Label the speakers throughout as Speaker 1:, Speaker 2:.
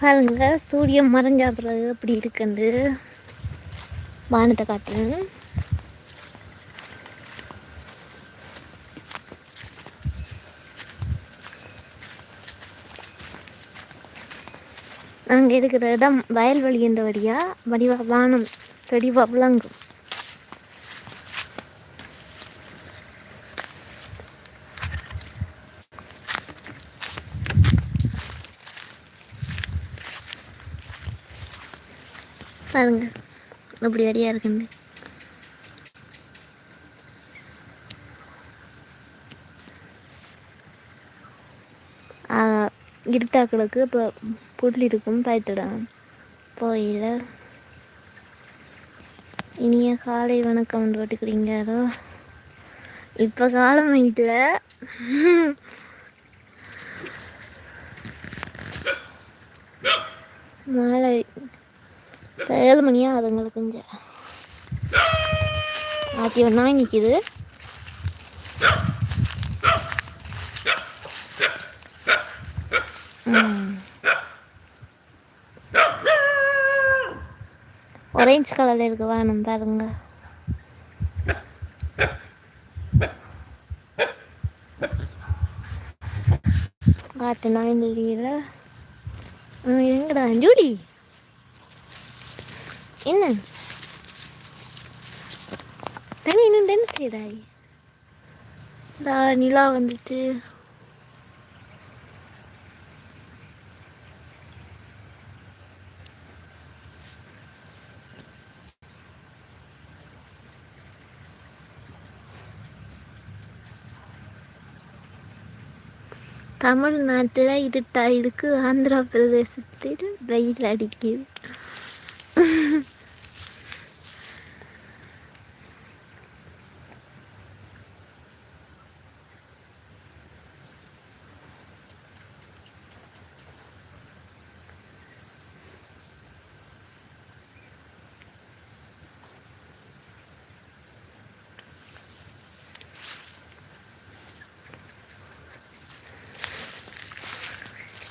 Speaker 1: பாருங்க சூரியன் மறைஞ்சா பிறகு அப்படி இருக்குது. வானத்தை காட்டுறேன். நாங்கள் இருக்கிற இடம் வயல்வெளி என்ற வழியாக வடிவா வானம் தெளிவாக விளங்கும் பாருங்க. அப்படி வழியா இருக்குன்னு. இருட்டாக்களுக்கு இப்போ புல் இருக்கும் பாய்த்திடாம் போயில. இனிய காலை வணக்கம் போட்டுக்கிறீங்களோ இப்போ காலம் வீட்டில் மாலை ஏழு மணியா? அதுங்களுக்கு கொஞ்சம் ஆத்தி ஒன்றா நிற்கிது ஒரேஞ்ச் கலரில் இருக்கு வேணும் பாருங்க. காட்டு நாய் நெல்லியில் எங்கடா ஜூடி என்ன? தனி இன்னும் என்ன செய்தாய் நிலா வந்துட்டு. தமிழ்நாட்டில் இருட்டா இருக்கு ஆந்திரா பிரதேசத்தில் வெயில் அடிக்குது.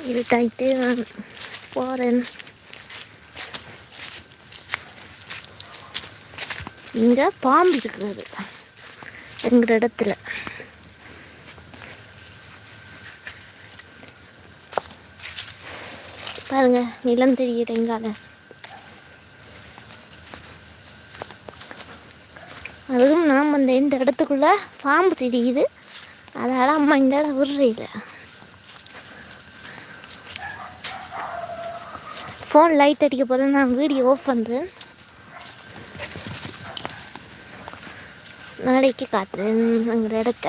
Speaker 1: இருட்டாயிட்டு நான் போகிறேன் இங்கே பாம்பு இருக்கிறது எங்கள் இடத்துல பாருங்க நிலம் தெரியுது எங்கால அதுவும் நாம் அந்த இந்த இடத்துக்குள்ள பாம்பு தெரியுது. அதனால் அம்மா இந்த இடம் விடுறீல ஃபோன் லைட் அடிக்க போது நான் வீடியோ ஆஃப் பண்ணுறேன் நாளைக்கு காட்டுறேன் எங்கள் இடத்த.